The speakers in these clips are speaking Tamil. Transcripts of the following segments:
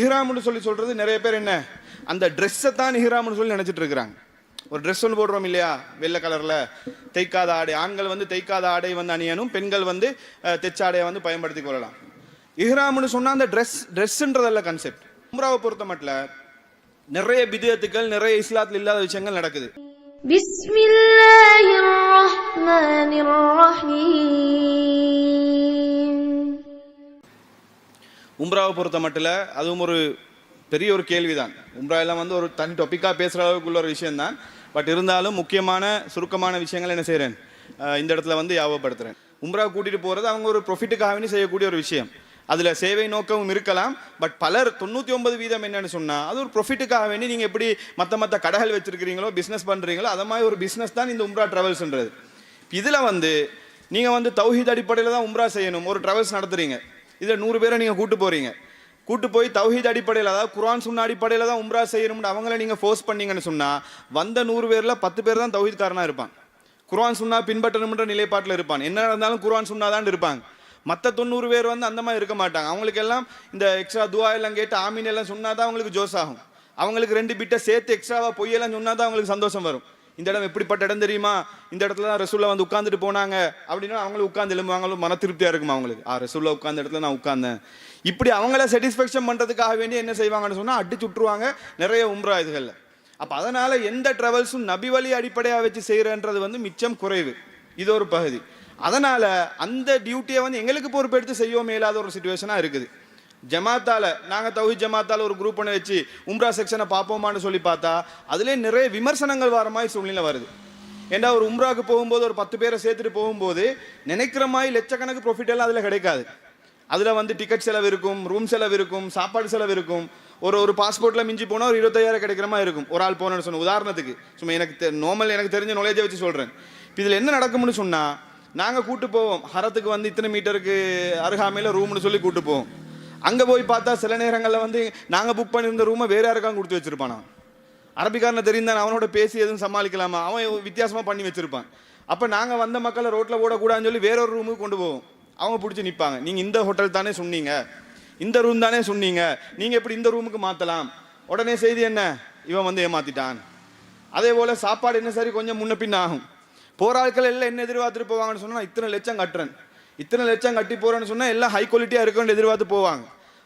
இஹ்ராம்னு சொல்லி சொல்கிறது நிறைய பேர் என்ன? அந்த ட்ரெஸ்ஸை தான் இஹ்ராம்னு சொல்லி நினச்சிட்டு இருக்கிறாங்க. ஒரு ட்ரெஸ் ஒன்று போடுறோம் இல்லையா? வெள்ளை கலரில் தைக்காத ஆடை. ஆண்கள் வந்து தைக்காத ஆடை வந்து அணியணும். பெண்கள் வந்து தெச்சாடையை வந்து பயன்படுத்தி கொள்ளலாம். இஹ்ராம்னு சொன்னால் அந்த ட்ரெஸ் ட்ரெஸ்ஸுன்றதல்ல கன்செப்ட் உம்ராவை பொறுத்த மட்டும் நிறைய பிதியத்துக்கள் நிறைய இஸ்லாத்தில் இல்லாத விஷயங்கள் நடக்குது. பிஸ்மில்லாஹிர் ரஹ்மானிர் ரஹீம். உம்ராவை பொறுத்த மட்டும் அதுவும் ஒரு பெரிய ஒரு கேள்விதான். உம்ரா எல்லாம் வந்து ஒரு தனி டொப்பிக்காக பேசுகிற அளவுக்குள்ள ஒரு விஷயந்தான் பட் இருந்தாலும் முக்கியமான சுருக்கமான விஷயங்கள் என்ன செய்கிறேன் இந்த இடத்துல வந்து ஞாபகப்படுத்துகிறேன் உம்ரா கூட்டிகிட்டு போகிறது அவங்க ஒரு ப்ரொஃபிட்டுக்காகவே செய்யக்கூடிய ஒரு விஷயம். அதில் சேவை நோக்கமும் இருக்கலாம் பட் பலர் தொண்ணூற்றி ஒன்பது வீதம் என்னென்னு சொன்னால் அது ஒரு ப்ரொஃபிட்டுக்காக வேண்டி நீங்கள் எப்படி மற்ற மற்ற கடைகள் வச்சுருக்கிறீங்களோ பிஸ்னஸ் பண்ணுறீங்களோ அது மாதிரி ஒரு பிஸ்னஸ் தான் இந்த உம்ரா ட்ராவல்ஸ்ன்றது இதில் வந்து நீங்கள் வந்து தௌஹீத் அடிப்படையில் தான் உம்ரா செய்யணும். ஒரு ட்ராவல்ஸ் நடத்துகிறீங்க இதில் நூறு பேரை நீங்கள் கூட்டு போகிறீங்க கூட்டு போய் தௌஹீத் அடிப்படையில் அதாவது குரான் சொன்ன அடிப்படையில் தான் உம்ரா செய்யணும்னு அவங்கள நீங்கள் ஃபோர்ஸ் பண்ணீங்கன்னு சொன்னால் வந்த நூறு பேரில் பத்து பேர் தான் தௌஹீத்காரனாக இருப்பான் குரான் சுன்னா பின்பற்றணும்ன்ற நிலைப்பாட்டில் இருப்பான் என்ன நடந்தாலும் குரான் சுன்னா தான் இருப்பாங்க. மற்ற தொண்ணூறு பேர் வந்து அந்த மாதிரி இருக்க மாட்டாங்க. அவங்களுக்கு எல்லாம் இந்த எக்ஸ்ட்ரா துவா எல்லாம் கேட்டு ஆமீன் எல்லாம் சொன்னால் தான் அவங்களுக்கு ஜோஸ் ஆகும். அவங்களுக்கு ரெண்டு பிட்டை சேர்த்து எக்ஸ்ட்ராவாக பொய்யெல்லாம் சொன்னால் தான் அவங்களுக்கு சந்தோஷம் வரும். இந்த இடம் எப்படிப்பட்ட இடம் தெரியுமா? இந்த இடத்துல தான் ரசூல்லா வந்து உட்காந்துட்டு போனாங்க. அப்படின்னா அவங்களும் உட்காந்து எழும்புவாங்களும் மன திருப்தியாக இருக்கும் அவங்களுக்கு? ஆ ரசூல்லா உட்காந்த இடத்துல நான் உட்கார்ந்தேன். இப்படி அவங்கள சாட்டிஸ்ஃபேக்ஷன் பண்ணுறதுக்காக வேண்டி என்ன செய்வாங்கன்னு சொன்னால் அடிச்சு விட்டுருவாங்க நிறைய உம்ரா இதுகளில். அப்போ அதனால் எந்த ட்ராவல்ஸும் நபி வழி அடிப்படையாக வச்சு செய்கிறன்றது வந்து மிச்சம் குறைவு. இது ஒரு பகுதி. அதனால் அந்த டியூட்டியை வந்து எங்களுக்கு பொறுப்பெடுத்து செய்யவும் மேலாத ஒரு சுச்சுவேஷனாக இருக்குது. ஜமாத்தால் நாங்கள் தௌஹி ஜமாத்தால் ஒரு குரூப் பண்ணி வச்சு உம்ரா செக்ஷனை பார்ப்போமான்னு சொல்லி பார்த்தா அதுலேயே நிறைய விமர்சனங்கள் வர மாதிரி சூழ்நிலை வருது. ஏன்னா ஒரு உம்ராவுக்கு போகும்போது ஒரு பத்து பேரை சேர்த்துட்டு போகும்போது நினைக்கிற மாதிரி லட்சக்கணக்கு ப்ராஃபிட் எல்லாம் அதில் கிடைக்காது. அதில் வந்து டிக்கெட் செலவு இருக்கும் ரூம் செலவு இருக்கும் சாப்பாடு செலவு இருக்கும். ஒரு ஒரு பாஸ்போர்ட்டில் மிஞ்சி போனால் ஒரு இருபத்தாயிரம் கிடைக்கிற மாதிரி இருக்கும். ஒரு ஆள் போனேன்னு சொன்ன உதாரணத்துக்கு சும்மா எனக்கு நார்மல் எனக்கு தெரிஞ்ச நாலேஜை வச்சு சொல்கிறேன் இதில் என்ன நடக்கும்னு சொன்னால் நாங்கள் கூட்டு போவோம். ஹரத்துக்கு வந்து இத்தனை மீட்டருக்கு அருகாமையில் ரூம்னு சொல்லி கூட்டு போவோம். அங்கே போய் பார்த்தா சில நேரங்களில் வந்து நாங்கள் புக் பண்ணியிருந்த ரூமை வேறு யாருக்காக கொடுத்து வச்சுருப்பானா? அரபிக்காரனை தெரிந்தான் அவனோட பேசி எதுவும் சமாளிக்கலாமா? அவன் வித்தியாசமாக பண்ணி வச்சுருப்பான். அப்போ நாங்கள் வந்த மக்களை ரோட்டில் ஓடக்கூடாதுன்னு சொல்லி வேறொரு ரூமுக்கு கொண்டு போவோம். அவங்க பிடிச்சி நிற்பாங்க நீங்கள் இந்த ஹோட்டல் தானே சொன்னீங்க. இந்த ரூம் தானே சொன்னீங்க. நீங்கள் எப்படி இந்த ரூமுக்கு மாற்றலாம் உடனே செய்தி என்ன? இவன் வந்து ஏமாத்திட்டான். அதே போல் சாப்பாடு என்ன சரி? கொஞ்சம் முன்ன பின்ன ஆகும். போகிற ஆட்கள் எல்லாம் என்ன எதிர்பார்த்துட்டு போவாங்கன்னு சொன்னால் இத்தனை லட்சம் கட்டுறேன். இத்தனை லட்சம் கட்டி போகிறேன்னு சொன்னால் எல்லாம் ஹை குவாலிட்டியாக இருக்குன்னு எதிர்பார்த்து போவாங்க.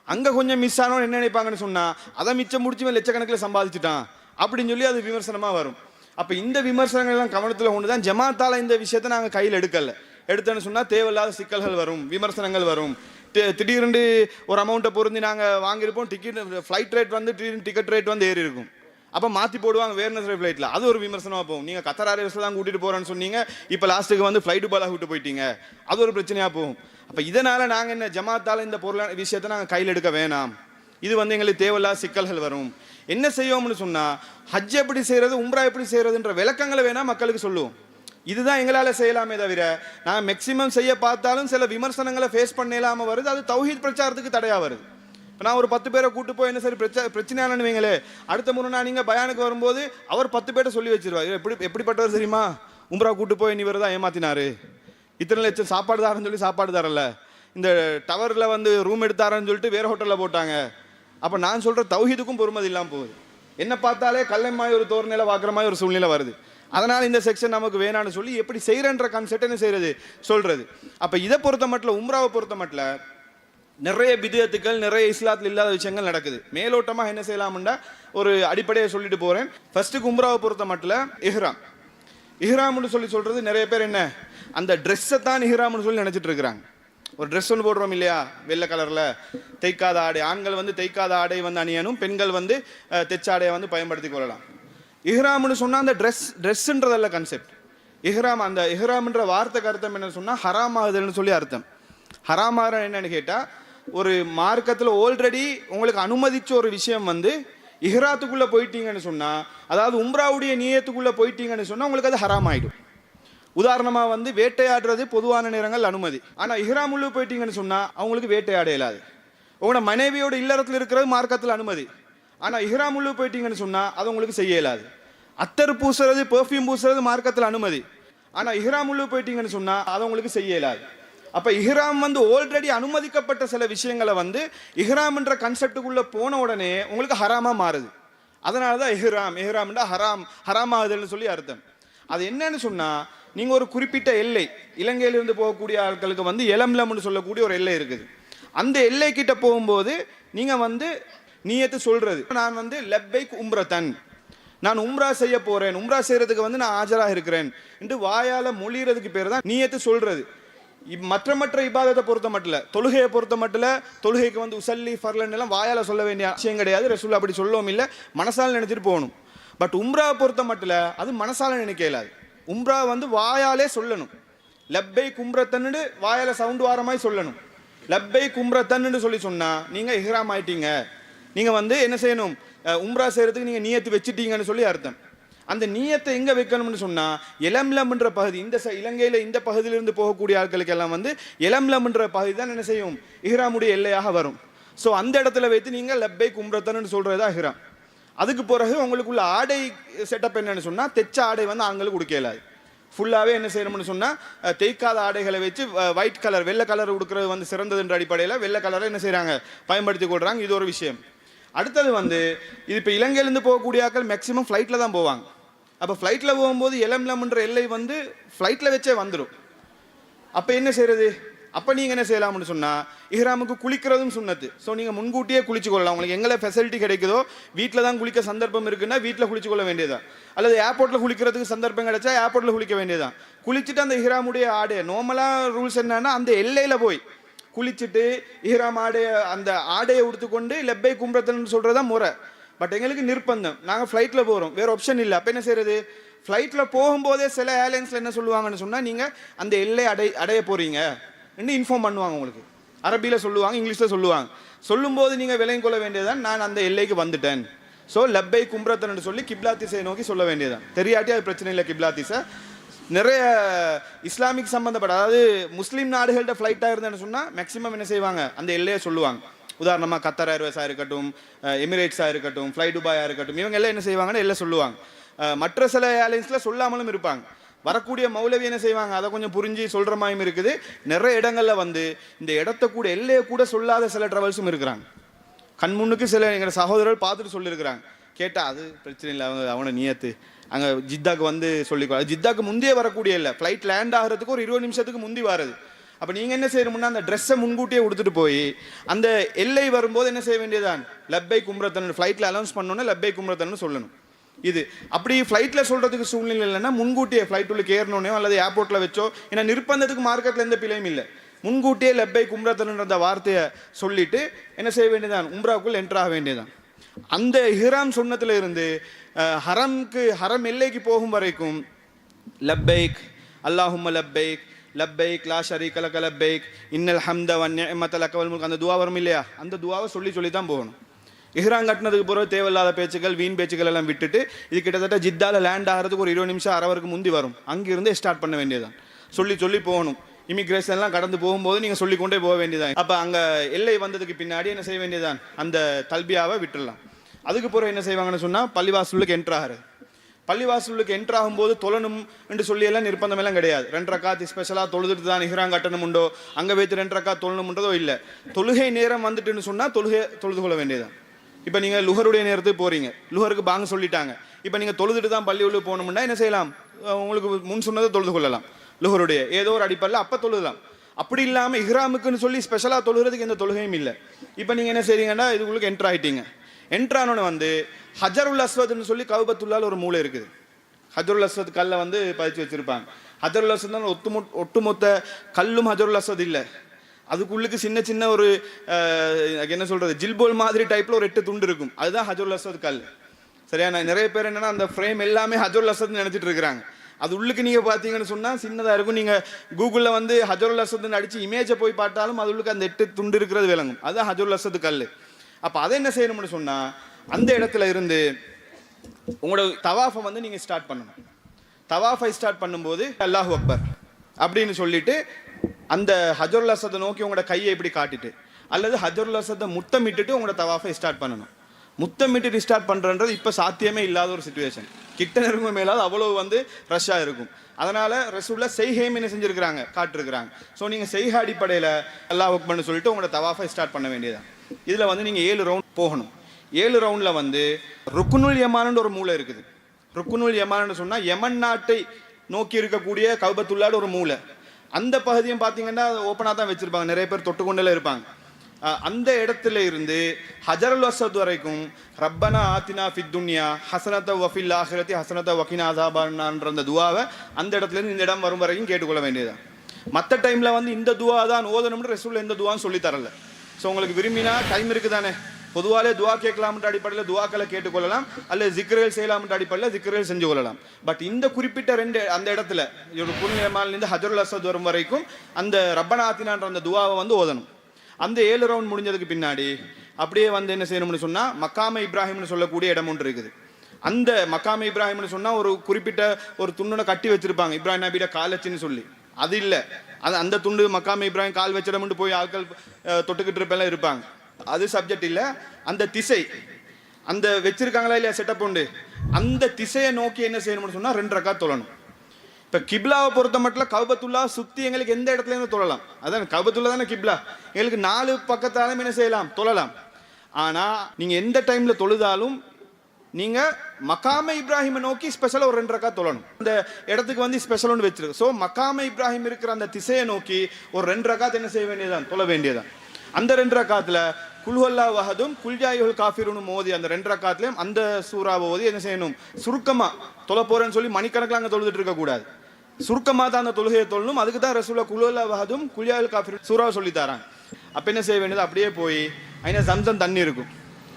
அங்கே கொஞ்சம் மிஸ் ஆனவன் என்ன நினைப்பாங்கன்னு சொன்னால் அதை மிச்சம் முடிச்சு லட்சக்கணக்கில் சம்பாதிச்சிட்டான். அப்படின்னு சொல்லி அது விமர்சனமாக வரும். அப்போ இந்த விமர்சனங்கள் எல்லாம் கவனத்தில் ஒன்று தான் ஜமாத்தால் இந்த விஷயத்தை நாங்கள் கையில் எடுக்கலை. எடுத்தேன்னு சொன்னால் தேவையில்லாத சிக்கல்கள் வரும் விமர்சனங்கள் வரும். திடீர்னு ஒரு அமௌண்ட்டை பொருந்தி நாங்கள் வாங்கியிருப்போம் டிக்கெட் ஃப்ளைட் ரேட் வந்து திடீர்னு டிக்கெட் ரேட் வந்து ஏறி இருக்கும் அப்போ மாற்றி போடுவாங்க வேர்னஸ் ஃப்ளைட்டில் அது ஒரு விமர்சனமாக போகும். நீங்கள் கத்தர் ஏர்வேஸில் தான் கூட்டிகிட்டு போகிறேன்னு சொன்னீங்க. இப்போ லாஸ்ட்டுக்கு வந்து ஃப்ளைட்டு பாலாக விட்டு போயிட்டீங்க. அது ஒரு பிரச்சனையாக போகும். அப்போ இதனால் நாங்கள் என்ன ஜமாத்தால் இந்த பொருளான விஷயத்தை நாங்கள் கையில் எடுக்க வேணாம். இது வந்து எங்களுக்கு தேவையில்லாத சிக்கல்கள் வரும். என்ன செய்வோம்னு சொன்னால் ஹஜ் எப்படி செய்கிறது உம்ரா எப்படி செய்கிறதுன்ற விளக்கங்களை வேணால் மக்களுக்கு சொல்லுவோம். இதுதான் எங்களால் செய்யலாமே தவிர நான் மேக்சிமம் செய்ய பார்த்தாலும் சில விமர்சனங்களை ஃபேஸ் பண்ணலாமல் வருது. அது தௌஹீத் பிரச்சாரத்துக்கு தடையாக வருது. இப்போ நான் ஒரு பத்து பேரை கூட்டு போய் என்ன சரி பிரச்சனை பிரச்சனையானு வைங்களே அடுத்த முறை நான் நீங்கள் பயானுக்கு வரும்போது அவர் பத்து பேர்ட்ட சொல்லி வச்சிருவார். எப்படி எப்படிப்பட்டவர் தெரியுமா? உம்ரா கூட்டு போய் நீ தான் ஏமாத்தினாரு. இத்தனை லட்சம் சாப்பாடு தாரன்னு சொல்லி சாப்பாடு தரல. இந்த டவரில் வந்து ரூம் எடுத்தாரன்னு சொல்லிட்டு வேறு ஹோட்டலில் போட்டாங்க. அப்போ நான் சொல்கிற தௌஹீதுக்கும் பொறுமதி இல்லாமல் போகுது. என்ன பார்த்தாலே கல்லை ஒரு தோரணையில பார்க்குற மாதிரி ஒரு சூழ்நிலை வருது. அதனால் இந்த செக்ஷன் நமக்கு வேணான்னு சொல்லி எப்படி செய்கிறன்ற கான்செப்ட் என்ன செய்கிறது சொல்கிறது அப்போ இதை பொறுத்த மட்டும் உம்ராவை பொறுத்த மட்டும் நிறைய விதத்துக்கள் நிறைய இஸ்லாத்தில் இல்லாத விஷயங்கள் நடக்குது. மேலோட்டமாக என்ன செய்யலாம்டா ஒரு அடிப்படையை சொல்லிட்டு போகிறேன் ஃபர்ஸ்ட்டு கும்ராவை பொறுத்த மட்டும் இஹ்ராம். இஹ்ராம்னு சொல்லி சொல்கிறது நிறைய பேர் என்ன? அந்த ட்ரெஸ்ஸை தான் இஹ்ராம்னு சொல்லி நினச்சிட்டு இருக்கிறாங்க. ஒரு ட்ரெஸ் ஒன்று போடுறோம் இல்லையா? வெள்ளை கலரில் தைக்காத ஆடை. ஆண்கள் வந்து தைக்காத ஆடை வந்து அணியணும். பெண்கள் வந்து தைச்ச ஆடையை வந்து பயன்படுத்தி கொள்ளலாம். இஹ்ராம்னு சொன்னால் அந்த ட்ரெஸ் ட்ரெஸ்ஸுன்றதல்ல கான்செப்ட் இஹ்ராம் அந்த இஹ்ராம்ன்ற வார்த்தை கருத்தம் என்ன சொன்னால் ஹராம் ஆகுதல்னு சொல்லி அர்த்தம். ஹராம் ஆகுற என்னன்னு கேட்டால் ஒரு மார்க்கத்தில் ஆல்ரெடி உங்களுக்கு அனுமதித்த ஒரு விஷயம் வந்து இஹ்ராத்துக்குள்ளே போயிட்டீங்கன்னு சொன்னால் அதாவது உம்ராவுடைய நீயத்துக்குள்ளே போயிட்டீங்கன்னு சொன்னால் உங்களுக்கு அது ஹராம் ஆயிடும். உதாரணமாக வந்து வேட்டையாடுறது பொதுவான நேரங்கள் அனுமதி. ஆனால் இஹ்ராம் போயிட்டீங்கன்னு சொன்னால் அவங்களுக்கு வேட்டையாட இயலாது. உங்களோட மனைவியோட இல்லறத்தில் இருக்கிறது மார்க்கத்தில் அனுமதி. ஆனால் இஹ்ராம் போயிட்டீங்கன்னு சொன்னால் அது உங்களுக்கு செய்ய இயலாது. அத்தர் பூசுறது பெர்ஃப்யூம் பூசுறது மார்க்கத்தில் அனுமதி. ஆனால் இஹ்ராம் போயிட்டீங்கன்னு சொன்னால் அது உங்களுக்கு செய்ய இயலாது. அப்ப இஹ்ராம் வந்து ஆல்ரெடி அனுமதிக்கப்பட்ட சில விஷயங்களை வந்து இஹ்ராம்ன்ற கன்செப்டுக்குள்ளே போன உடனே உங்களுக்கு ஹராமா மாறுது. அதனால தான் இஹ்ராம் இஹ்ராம்னா ஹராம் ஹராம் ஆகுதுன்னு சொல்லி அர்த்தம். அது என்னன்னு சொன்னா நீங்க ஒரு குறிப்பிட்ட எல்லை இலங்கையிலிருந்து போகக்கூடிய ஆட்களுக்கு வந்து இளம்லம்னு சொல்லக்கூடிய ஒரு எல்லை இருக்குது. அந்த எல்லை கிட்ட போகும்போது நீங்க வந்து நீயத்து சொல்றது. நான் வந்து லெப்பைக் உம்ரத்தன். நான் உம்ரா செய்ய போறேன். உம்ரா செய்யறதுக்கு வந்து நான் ஆஜராக இருக்கிறேன். என்று வாயால மொழிகிறதுக்கு பேர் தான் நீயத்து சொல்றது. மற்ற மற்ற இபாதத்தை பொறுத்த மட்டும் தொழுகையை பொறுத்த மட்டும் தொழுகைக்கு வந்து உசல்லி ஃபர்லன் எல்லாம் வாயால் சொல்ல வேண்டிய அவசியம் கிடையாது. ரசூல் அப்படி சொல்லவும் இல்லை மனசால் நினச்சிட்டு போகணும். பட் உம்ராவை பொறுத்த மட்டும் அது மனசால் நினைக்க இயலாது உம்ரா வந்து வாயாலே சொல்லணும். லப்பை கும்ரத்தன்னு வாயால் சவுண்ட் வார மாதிரி சொல்லணும். லப்பை கும்ரத்தன்னு சொல்லி சொன்னால் நீங்கள் இஹ்ராம் ஆயிட்டீங்க. நீங்கள் வந்து என்ன செய்யணும்? உம்ரா செய்கிறதுக்கு நீங்கள் நியத்து வச்சுட்டீங்கன்னு சொல்லி அர்த்தம். அந்த நீயத்தை எங்கே வைக்கணும்னு சொன்னால் இளம்லம்ன்ற பகுதி இந்த ச- இலங்கையில் இந்த பகுதியிலிருந்து போகக்கூடிய ஆட்களுக்கெல்லாம் வந்து இளம்லம்ன்ற பகுதி தான் என்ன செய்யும்? இஹ்ராமுடைய எல்லையாக வரும். ஸோ அந்த இடத்துல வைத்து நீங்கள் லப்பை கும்ரத்தன்னு சொல்கிறது தான் இஹ்ராம் அதுக்கு பிறகு உங்களுக்குள்ள ஆடை செட்டப் என்னன்னு சொன்னால் தெச்ச ஆடை வந்து ஆண்களுக்கு கொடுக்கலாது ஃபுல்லாகவே என்ன செய்யணும்னு சொன்னால் தேய்க்காத ஆடைகளை வச்சு ஒயிட் கலர் வெள்ளை கலர் கொடுக்கறது வந்து சிறந்ததுன்ற அடிப்படையில் வெள்ளை கலரை என்ன செய்கிறாங்க பயன்படுத்தி கொள்கிறாங்க இது ஒரு விஷயம். அடுத்தது வந்து இது இப்போ இலங்கையிலேருந்து போகக்கூடிய ஆட்கள் மேக்ஸிமம் ஃப்ளைட்டில் தான் போவாங்க. அப்போ ஃப்ளைட்டில் போகும்போது எலம்லம்ன்ற எல்லை வந்து ஃப்ளைட்டில் வச்சே வந்துடும் அப்போ என்ன செய்கிறது அப்போ நீங்கள் என்ன செய்யலாம்னு சொன்னால் இஹ்ராமுக்கு குளிக்கிறதும் சொன்னது ஸோ நீங்கள் முன்கூட்டியே குளிச்சு கொள்ளலாம். உங்களுக்கு எங்களை ஃபெசிலிட்டி கிடைக்குதோ வீட்டில் தான் குளிக்க சந்தர்ப்பம் இருக்குன்னா வீட்டில் குளிச்சு கொள்ள வேண்டியதான் அல்லது ஏர்போர்ட்டில் குளிக்கிறதுக்கு சந்தர்ப்பம் கிடைச்சா ஏர்போர்ட்டில் குளிக்க வேண்டியதான் குளிச்சுட்டு அந்த இஹ்ராமுடைய ஆடு நார்மலாக ரூல்ஸ் என்னன்னா அந்த எல்லையில் போய். குளிச்சுட்டு இஹ்ராம் ஆடையை அந்த ஆடையை உடுத்துக்கொண்டு லெப்பை கும்பரத்தன்னு சொல்கிறதா முறை. பட் எங்களுக்கு நிர்பந்தம். நாங்கள் ஃப்ளைட்டில் போகிறோம் வேறு ஆப்ஷன் இல்லை. அப்போ என்ன செய்யறது ஃப்ளைட்டில் போகும்போதே சில ஏர்லைன்ஸில் என்ன சொல்லுவாங்கன்னு சொன்னால் நீங்கள் அந்த எல்லை அடை அடைய போகிறீங்க இன்ஃபார்ம் பண்ணுவாங்க உங்களுக்கு. அரபியில் சொல்லுவாங்க இங்கிலீஷில் சொல்லுவாங்க. சொல்லும்போது நீங்கள் விலையும் கொள்ள வேண்டியதுதான் நான் அந்த எல்லைக்கு வந்துட்டேன். ஸோ லப்பை கும்ரத்தன் சொல்லி கிப்லா திசையை நோக்கி சொல்ல வேண்டியதுதான். தெரியாட்டி அது பிரச்சனை இல்லை கிப்லா திசை. நிறைய இஸ்லாமிக் சம்மந்தப்பட்ட அதாவது முஸ்லீம் நாடுகள்கிட்ட ஃப்ளைட்டாக இருந்தேன்னு சொன்னால் மேக்ஸிமம் என்ன செய்வாங்க? அந்த எல்லையை சொல்லுவாங்க. உதாரணமாக கத்தார் ஏர்வேஸாக இருக்கட்டும் எமிரேட்ஸாக இருக்கட்டும் ஃப்ளை துபாயாக இருக்கட்டும் இவங்க எல்லாம் என்ன செய்வாங்கன்னு எல்லாம் சொல்லுவாங்க. மற்ற சில ஏர்லைன்ஸில் சொல்லாமலும் இருப்பாங்க. வரக்கூடிய மௌலவி என்ன செய்வாங்க? அதை கொஞ்சம் புரிஞ்சு சொல்கிற மாதிரியும் இருக்குது. நிறைய இடங்களில் வந்து இந்த இடத்த கூட எல்லையை கூட சொல்லாத சில ட்ராவல்ஸும் இருக்கிறாங்க. கண் முன்னுக்கு சில எங்கள் சகோதரர்கள் பார்த்துட்டு சொல்லியிருக்கிறாங்க. கேட்டால் அது பிரச்சனை இல்லை. அவங்க அவனை நியத்து. அங்கே ஜித்தாக்கு வந்து சொல்லிக்கோ ஜித்தாக்கு முந்தையே வரக்கூடிய இல்லை. ஃப்ளைட் லேண்ட் ஆகிறதுக்கு ஒரு இருபது நிமிஷத்துக்கு முந்தி வருது. அப்போ நீங்கள் என்ன செய்யணும்னா அந்த ட்ரெஸ்ஸை முன்கூட்டியே கொடுத்துட்டு போய் அந்த எல்லை வரும்போது என்ன செய்ய வேண்டியதான் லப்பை கும்ரத்தன் ஃப்ளைட்டில் அனௌன்ஸ் பண்ணோன்னே லப்பை கும்ரத்தன்னு சொல்லணும். இது அப்படி ஃப்ளைட்டில் சொல்கிறதுக்கு சூழ்நிலை இல்லைன்னா முன்கூட்டியே ஃப்ளைட் உள்ள அல்லது ஏர்போர்ட்டில் வச்சோ ஏன்னா நிர்பந்தத்துக்கு மார்க்கெட்டில் எந்த பிழையும் இல்லை. முன்கூட்டியே லப்பை கும்ரத்தன்ன்ற அந்த வார்த்தையை சொல்லிவிட்டு என்ன செய்ய வேண்டியதான் உம்ராவுக்குள் என்ட்ரு ஆக வேண்டியதான் அந்த ஹிராம் சொன்னத்தில் இருந்து ஹரம்க்கு ஹரம் எல்லைக்கு போகும் வரைக்கும் லப்பைக் அல்லாஹும் லப்பைக் லப்பைக் லா ஷரீக லக லப்பைக் இன்னல் ஹம்த வன் நிஅமத லக வல் முல்க். அந்த துவா வரும் இல்லையா? அந்த துவாவை சொல்லி சொல்லி தான் போகணும். இஹ்ராம் கட்டினதுக்கு பிறகு தேவையில்லாத பேச்சுக்கள் வீண் பேச்சுக்கள் எல்லாம் விட்டுட்டு இது கிட்டத்தட்ட ஜித்தால லேண்ட் ஆகிறதுக்கு ஒரு இருபது நிமிஷம் அரவருக்கு முந்தி வரும். அங்கிருந்து ஸ்டார்ட் பண்ண வேண்டியதுதான். சொல்லி சொல்லி போகணும். இமிக்ரேஷன்லாம் கடந்து போகும்போது நீங்கள் சொல்லிக்கொண்டே போக வேண்டியதான் அப்போ அங்கே எல்லை வந்ததுக்கு பின்னாடி என்ன செய்ய வேண்டியதான் அந்த தல்பியாவை விட்டுடலாம். அதுக்கு பிறகு என்ன செய்வாங்கன்னு சொன்னால் பள்ளிவாசலுக்கு என்ட்ராகிறது பள்ளிவாசலுக்கு என்ட்ரு ஆகும்போது தொழணும் என்று சொல்லி எல்லாம் நிர்பந்தம் எல்லாம் கிடையாது. ரெண்டு ரக்காத் ஸ்பெஷலாக தொழுதுட்டு தான் நிகராங்க கட்டணும் உண்டோ? அங்கே வைத்து ரெண்டு ரக்காத் தொழணும்ன்றதோ இல்லை. தொழுகை நேரம் வந்துட்டுன்னு சொன்னால் தொழுகை தொழுது கொள்ள வேண்டியதான் இப்போ நீங்கள் லுகருடைய நேரத்துக்கு போகிறீங்க லுகருக்கு பாங்க சொல்லிட்டாங்க. இப்போ நீங்கள் தொழுதுட்டு தான் பள்ளி உள்ள போகணும்னா என்ன செய்யலாம்? உங்களுக்கு முன் சொன்னதை தொழுது கொள்ளலாம். லுகருடைய ஏதோ ஒரு அடிப்படையில் அப்போ தொழுதலாம். அப்படி இல்லாமல் இஹ்ராமுக்குன்னு சொல்லி ஸ்பெஷலாக தொழுகிறதுக்கு எந்த தொழுகையும் இல்லை. இப்போ நீங்கள் என்ன செய்றீங்கன்னா இதுக்குள்ளுக்கு என்ட்ரு ஆகிட்டீங்க என்ட்ரானோன்னு வந்து ஹஜருல் அஸ்வத்னு சொல்லி கவுபத்துள்ளால் ஒரு மூளை இருக்குது. ஹஜருல் அஸ்வத் கல்லை வந்து பதிச்சு வச்சுருப்பாங்க. ஹஜருல் அஸ்வத் தான் ஒட்டுமொ ஒட்டுமொத்த கல்லும் ஹஜருல் அஸ்வத் இல்லை. அதுக்குள்ளுக்கு சின்ன சின்ன ஒரு என்ன சொல்கிறது ஜில்போல் மாதிரி டைப்பில் ஒரு எட்டு துண்டு இருக்கும். அதுதான் ஹஜருல் அஸ்வத் கல். சரியா? நான் நிறைய பேர் என்னென்னா அந்த ஃப்ரேம் எல்லாமே ஹஜருல் அஸ்வத் நினச்சிட்டு இருக்கிறாங்க. அது உள்ளுக்கு நீங்கள் பார்த்தீங்கன்னு சொன்னால் சின்னதாக இருக்கும். நீங்கள் கூகுளில் வந்து ஹஜருல் அஸ்வத் அடித்து இமேஜை போய் பார்த்தாலும் அது உள்ளுக்கு அந்த எட்டு துண்டு இருக்கிறது விளங்கும். அதுதான் ஹஜருல் அஸ்வத் கல் அப்போ அதை என்ன செய்யணும்னு சொன்னால் அந்த இடத்துல இருந்து உங்களோட தவாஃபை வந்து நீங்கள் ஸ்டார்ட் பண்ணணும். தவாஃபை ஸ்டார்ட் பண்ணும்போது அல்லாஹு அக்பர் அப்படின்னு சொல்லிட்டு அந்த ஹஜருல் அசதை நோக்கி உங்களோட கையை இப்படி காட்டிட்டு அல்லது ஹஜருல் அசதை முத்தமிட்டுட்டு உங்களோட தவாஃபை ஸ்டார்ட் பண்ணணும். முத்தமிட்டு ஸ்டார்ட் பண்ணுறன்றது இப்போ சாத்தியமே இல்லாத ஒரு சுச்சுவேஷன் கிட்ட நெருங்க மேலாவது அவ்வளோ வந்து ரஷ்ஷாக இருக்கும். அதனால் ரசூல்ல செய்ஹேம் என்ன செஞ்சுருக்கிறாங்க காட்டிருக்கிறாங்க. ஸோ நீங்கள் செய்ஹ அடிப்படையில் அல்லாஹ் பண்ணு சொல்லிட்டு உங்களோட தவாஃபை ஸ்டார்ட் பண்ண வேண்டியதான் இதில் வந்து நீங்கள் ஏழு ரவுண்ட் போகணும். ஏழு ரவுண்டில் வந்து ருக்குனுல் யமான்னு ஒரு மூலை இருக்குது. ருக்குனுல் யமான்னு சொன்னால் யமன் நாட்டை நோக்கி இருக்கக்கூடிய கௌபத்துள்ளாட ஒரு மூலை அந்த பகுதியும் பார்த்தீங்கன்னா ஓப்பனாக தான் வச்சுருப்பாங்க. நிறைய பேர் தொட்டுக்கொண்டே இருப்பாங்க. அந்த இடத்துல இருந்து ஹஜரல் வசத் வரைக்கும் ரப்பனா ஆத்தினா ஃபித்துன்யா ஹசனத்த வஃபில் ஆஹிரத்தி ஹசனத்த வக்கினா அந்த துவாவை அந்த இடத்துல இருந்து இந்த இடம் வரும் வரைக்கும் கேட்டுக்கொள்ள வேண்டியதுதான். மற்ற டைமில் வந்து இந்த துவா தான் ஓதணும்னு ரெசூல் எந்த துவான்னு சொல்லி தரல. ஸோ உங்களுக்கு விரும்பினா டைம் இருக்குதானே? பொதுவாலே துவா கேட்கலாம்ன்ற அடிப்படையில் துவாக்களை கேட்டுக்கொள்ளலாம். அல்லது ஜிக்ரல் செய்யலாம்ன்ற அடிப்படையில் ஜிக்ரல் செஞ்சு கொள்ளலாம். பட் இந்த குறிப்பிட்ட ரெண்டு அந்த இடத்துல ஒரு புனிதமாலிருந்து ஹஜருல் அசத் வரும் வரைக்கும் அந்த ரப்பநாத்தினான்ற அந்த துவாவை வந்து ஓதணும். அந்த ஏழு ரவுண்ட் முடிஞ்சதுக்கு பின்னாடி அப்படியே வந்து என்ன செய்யணும்னு சொன்னால் மக்காம இப்ராஹிம்னு சொல்லக்கூடிய இடம் ஒன்று இருக்குது. அந்த மக்காம இப்ராஹிம்னு சொன்னால் ஒரு குறிப்பிட்ட ஒரு துண்ணுனை கட்டி வச்சிருப்பாங்க. இப்ராஹிம் நபியிட காலச்சின்னு சொல்லி. அது இல்லை அது அந்த துண்டு மக்காம இப்ராஹிம் கால் வச்சிடம்னு போய் ஆட்கள் தொட்டுக்கிட்டு இருப்பெல்லாம் இருப்பாங்க. அது சப்ஜெக்ட் இல்லை. அந்த திசை அந்த வச்சிருக்காங்களா இல்லையா செட்டப் உண்டு? அந்த திசையை நோக்கி என்ன செய்யணும்னு சொன்னால் ரெண்டு ரக்கா தொழணும். இப்போ கிப்லாவை பொறுத்த மட்டும் கவுபத்துல்லா சுற்றி எங்களுக்கு எந்த இடத்துல இருந்து தொழலாம். அதான் கவுபத்துல்லா தானே கிப்லா. எங்களுக்கு நாலு பக்கத்தாலும் என்ன செய்யலாம்? தொழலாம். ஆனால் நீங்கள் எந்த டைமில் தொழுதாலும் நீங்கள் மக்காம இப்ராஹிமை நோக்கி ஸ்பெஷலாக ஒரு ரெண்டு ரக்கா தொழணும். இந்த இடத்துக்கு வந்து ஸ்பெஷல் ஒன்று வச்சிருக்கு. ஸோ மக்காம இப்ராஹிம் இருக்கிற அந்த திசையை நோக்கி ஒரு ரெண்டு ரக்காத் என்ன செய்ய வேண்டியதான் தொழ வேண்டியதான் அந்த ரெண்டு ரக்காத்தில் குல்ஹல்லா வஹதும் குல்ஜாயுல் காஃபிருன்னு மோதி அந்த ரெண்டு ரக்காத்துலையும் அந்த சூறாவை ஓதி என்ன செய்யணும்? சுருக்கமாக தொலை போறேன்னு சொல்லி மணிக்கணக்கில் அங்கே தொழுதுட்டு இருக்கக்கூடாது சுருக்கமாக தான் அந்த தொழுகையை தொழணும். அதுக்கு தான் ரசூலா குல்ஹல்லா வஹதும் குல்ஜாயுல் காஃபிர் சூறாவை சொல்லி தராங்க. அப்போ என்ன செய்ய வேண்டியது? அப்படியே போய் ஐநா சம்சம் தண்ணி இருக்கும்.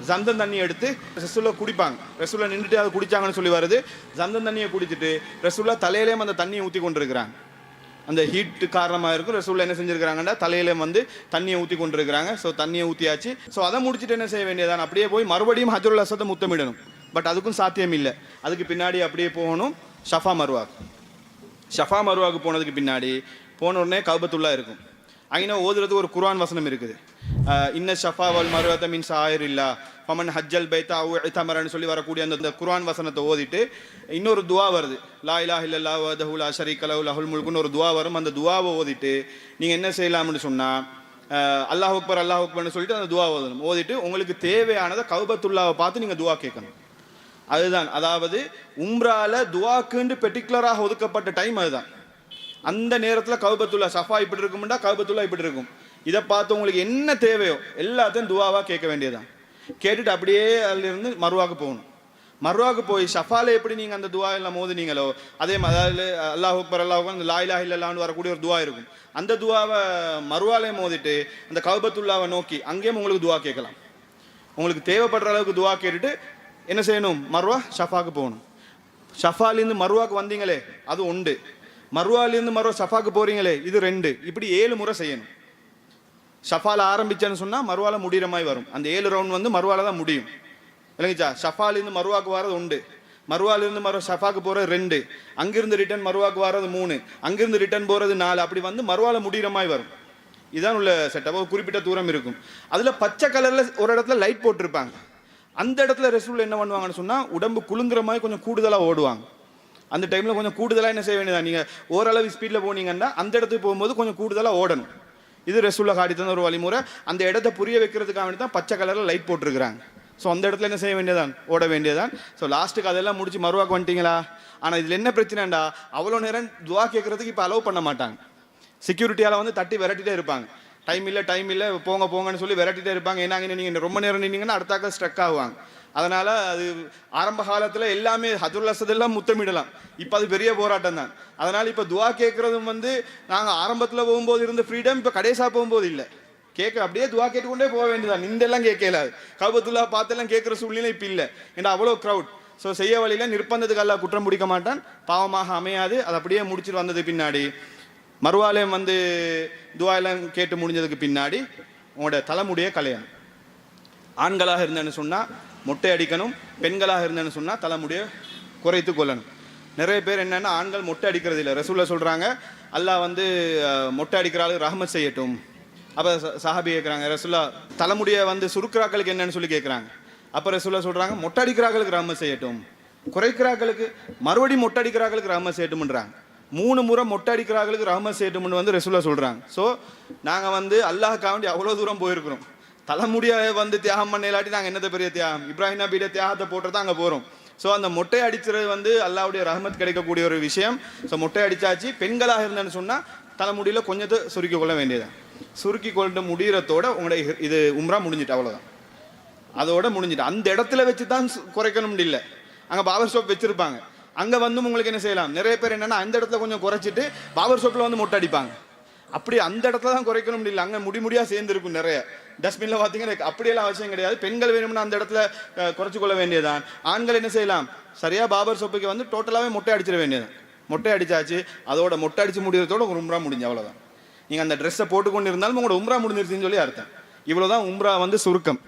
சந்தன் தண்ணி எடுத்து ரசூலா குடிப்பாங்க. ரசூலா நின்றுட்டு அதை குடித்தாங்கன்னு சொல்லி வருது. சந்தன் தண்ணியை குடிச்சிட்டு ரசூலா தலையிலேயும் அந்த தண்ணியை ஊற்றி கொண்டிருக்கிறாங்க. அந்த ஹீட்டு காரணமாக இருக்கும். ரசூலில் என்ன செஞ்சுருக்கிறாங்கன்னா தலையில வந்து தண்ணியை ஊற்றி கொண்டிருக்கிறாங்க. ஸோ தண்ணியை ஊற்றியாச்சு ஸோ அதை முடிச்சுட்டு என்ன செய்ய வேண்டியதான் அப்படியே போய் மறுபடியும் ஹஜருல் அசத்தை முத்தமிடணும். பட் அதுக்கும் சாத்தியம் இல்லை. அதுக்கு பின்னாடி அப்படியே போகணும் ஷஃபா மருவாக்கு. ஷஃபா மருவாக்கு போனதுக்கு பின்னாடி போன உடனே கவுபத்துள்ளா இருக்கும். அங்கே ஓதுறது ஒரு குர்ஆன் வசனம் இருக்குது. இன்ன ஷஃபா வல் மருவத மீன்ஸ் ஆயிரம் இல்லா பமன் ஹஜ்ஜல் பைத்தா அவு இத்தமரன்னு சொல்லி வரக்கூடிய அந்த இந்த குர்ஆன் வசனத்தை ஓதிட்டு இன்னொரு துவா வருது. லா இலா இல்லல்லா வதஹுல் அஷரி ஷரீக லஹு லஹுல் முல்குன்னு ஒரு துவா வரும். அந்த துவாவை ஓதிட்டு நீங்கள் என்ன செய்யலாம்னு சொன்னால் அல்லாஹ் அக்பர் அல்லாஹ் அக்பர்னு சொல்லிட்டு அந்த துவா ஓதணும். ஓதிட்டு உங்களுக்கு தேவையானதை கவுபத்துல்லாவை பார்த்து நீங்கள் துவா கேட்கணும். அதுதான். அதாவது உம்ரால துவாக்குன்னு பெர்டிகுலராக ஒதுக்கப்பட்ட டைம் அதுதான். அந்த நேரத்தில் கவுபத்துல்லா சஃபா இப்படி இருக்கும்டா கவுபத்துல்லா இப்படி இருக்கும். இதை பார்த்து உங்களுக்கு என்ன தேவையோ எல்லாத்தையும் துவாவாக கேட்க வேண்டியதுதான். கேட்டுட்டு அப்படியே அதிலிருந்து மறுவாக்கு போகணும். மறுவாக்கு போய் ஷஃபால எப்படி நீங்கள் அந்த துவா எல்லாம் மோதுனீங்களோ அதே மாதிரி அதாவது அல்லாஹ் அக்பர் அல்லாஹ் அந்த லாயிலா இலாஹ வரக்கூடிய ஒரு துவா இருக்கும். அந்த துவாவை மறுவாலே மோதிட்டு அந்த கவுபத்துல்லாவை நோக்கி அங்கேயும் உங்களுக்கு துவா கேட்கலாம். உங்களுக்கு தேவைப்படுற அளவுக்கு துவா கேட்டுட்டு என்ன செய்யணும்? மர்வா ஷஃபாக்கு போகணும். ஷஃபாலேருந்து மர்வாக்கு வந்தீங்களே அது உண்டு. மர்வாலேருந்து மறுவா ஷஃபாக்கு போகிறீங்களே இது ரெண்டு. இப்படி ஏழு முறை செய்யணும். ஷஃபால் ஆரம்பிச்சேன்னு சொன்னால் மறுவால முடிகிற மாதிரி வரும். அந்த ஏழு ரவுண்ட் வந்து மறுவால தான் முடியும். இல்லைங்கச்சா ஷஃபாலேருந்து மறுவாக்கு வரது உண்டு. மறுவாலிருந்து மறு ஷஃபாக்கு போகிறது ரெண்டு. அங்கிருந்து ரிட்டர்ன் மறுவாக்கு வர்றது மூணு. அங்கிருந்து ரிட்டர்ன் போகிறது நாலு. அப்படி வந்து மறுவால முடிகிற மாதிரி வரும். இதான் உள்ள செட்டப் ஒரு குறிப்பிட்ட தூரம் இருக்கும். அதில் பச்சை கலரில் ஒரு இடத்துல லைட் போட்டிருப்பாங்க. அந்த இடத்துல ரெஸ்டூல் என்ன பண்ணுவாங்கன்னு சொன்னால் உடம்பு குலுங்குற மாதிரி கொஞ்சம் கூடுதலாக ஓடுவாங்க. அந்த டைமில் கொஞ்சம் கூடுதலாக என்ன செய்ய வேண்டியதான் நீங்கள் ஓரளவு ஸ்பீடில் போனீங்கன்னா அந்த இடத்துக்கு போகும்போது கொஞ்சம் கூடுதலாக ஓடணும். இது ரெஸ்டூலில் காட்டி தந்த ஒரு வழிமுறை. அந்த இடத்த புரிய வைக்கிறதுக்காக வேண்டி தான் பச்சை கலரில் லைட் போட்டிருக்கிறாங்க. ஸோ அந்த இடத்துல என்ன செய்ய வேண்டியதான் ஓட வேண்டியதான் ஸோ லாஸ்ட்டுக்கு அதெல்லாம் முடிச்சு மறுவாக்கு வந்துட்டீங்களா? ஆனால் இதில் என்ன பிரச்சனைண்டா அவ்வளோ நேரம் துவா கேட்குறதுக்கு இப்போ அலோவ் பண்ண மாட்டாங்க. செக்யூரிட்டியால் வந்து தட்டி விரட்டிட்டே இருப்பாங்க. டைம் இல்லை டைம் இல்லை போங்க போங்கன்னு சொல்லி விரட்டிட்டே இருப்பாங்க. ஏன்னா நீங்கள் ரொம்ப நேரம் நின்னீங்கன்னா அடுத்தாக்க ஸ்ட்ரக் ஆகுவாங்க. அதனால் அது ஆரம்ப காலத்தில் எல்லாமே ஹஜுல் முத்தமிடலாம். இப்போ அது பெரிய போராட்டம் தான். அதனால் இப்போ துவா கேட்குறதும் வந்து நாங்கள் ஆரம்பத்தில் போகும்போது இருந்த ஃப்ரீடம் இப்போ கடைசாக போகும்போது இல்லை. கேட்க அப்படியே துவா கேட்டுக்கொண்டே போக வேண்டியதான் நின்றெல்லாம் கேட்கல கபத்துல்லா பார்த்தெல்லாம் கேட்குற சூழ்நிலை இப்போ இல்லை. ஏன்னா அவ்வளோ க்ரௌட் ஸோ செய்ய வழியில் நிர்பந்தத்துக்கு குற்றம் பிடிக்க மாட்டான். பாவமாக அமையாது. அது அப்படியே முடிச்சுட்டு வந்தது பின்னாடி. மறுவாலயம் வந்து துவாயெல்லாம் கேட்டு முடிஞ்சதுக்கு பின்னாடி உங்களோட தலைமுடிய கலையணும். ஆண்களாக இருந்தேன்னு சொன்னால் மொட்டை அடிக்கணும் பெண்களாக இருந்தேன்னு சொன்னால் தலைமுடியை குறைத்து கொள்ளணும். நிறைய பேர் என்னென்னா ஆண்கள் மொட்டை அடிக்கிறது இல்லை. ரசூலில் சொல்கிறாங்க அல்லாஹ் வந்து மொட்டை அடிக்கிறாள் ரஹமத் செய்யட்டும். அப்போ சஹாபி கேட்குறாங்க ரசூல்லா தலைமுடியை வந்து சுருக்குறாக்களுக்கு என்னன்னு சொல்லி கேட்குறாங்க அப்போ ரசூல்லா சொல்கிறாங்க மொட்டை அடிக்கிறார்களுக்கு ரஹமத் செய்யட்டும். குறைக்கிறார்களுக்கு மறுபடியும் மொட்டை அடிக்கிறார்களுக்கு ரஹமத் செய்யட்டும்ன்றாங்க. மூணு முறை மொட்டை அடிக்கிறார்களுக்கு ரஹமத் செய்யட்டும்னு வந்து ரசூல்லா சொல்கிறாங்க ஸோ நாங்கள் வந்து அல்லாஹ்க்காக வேண்டி அவ்வளோ தூரம் போயிருக்கிறோம். தலைமுடியை வந்து தியாகம் பண்ண இல்லாட்டி நாங்கள் என்னத்தை பெரிய தியாகம்? இப்ராஹிம் நபியோட தியாகத்தை போட்டு தான் அங்கே போகிறோம் ஸோ அந்த மொட்டை அடிக்கிறது வந்து அல்லாவுடைய ரஹமத் கிடைக்கக்கூடிய ஒரு விஷயம். ஸோ மொட்டை அடித்தாச்சு பெண்களாக இருந்தேன்னு சொன்னால் தலைமுடியில் கொஞ்சத்தை சுருக்கி கொள்ள வேண்டியதான் சுருக்கி கொண்டு முடிகிறதோட உங்களுடைய இது உம்ரா முடிஞ்சிட்டு அவ்வளோதான் அதோட முடிஞ்சிட்டு. அந்த இடத்துல வச்சு தான் குறைக்கணும் இல்லை அங்கே பாபர் ஷாப் வச்சுருப்பாங்க. அங்கே வந்து உங்களுக்கு என்ன செய்யலாம்? நிறைய பேர் என்னென்னா அந்த இடத்துல கொஞ்சம் குறைச்சிட்டு பாபர் ஷாப்பில் வந்து மொட்டை அடிப்பாங்க. அப்படி அந்த இடத்துல தான் குறைக்கணும் இல்லை அங்கே முடி முடியாக சேர்ந்துருக்கும் நிறைய. டஸ்ட்பினில் பார்த்தீங்கன்னா அப்படியெல்லாம் அவசியம் கிடையாது. பெண்கள் வேணும்னா அந்த இடத்துல அஹ், குறைச்சு கொள்ள வேண்டியதான் ஆண்கள் என்ன செய்யலாம்? சரியா பாபர் ஷாப்புக்கு வந்து டோட்டலாகவே மொட்டை அடிச்சிட வேண்டியதான் மொட்டை அடிச்சாச்சு. அதோட மொட்டை அடிச்சு முடிகிறதோட ஒரு உம்ரா முடிஞ்சு அவ்வளோதான் நீங்கள் அந்த ட்ரெஸ்ஸை போட்டுக்கொண்டு இருந்தாலும் உங்களோட உம்ரா முடிஞ்சிருச்சுன்னு சொல்லி அர்த்தம். இவ்வளோதான் உம்ரா வந்து சுருக்கம்.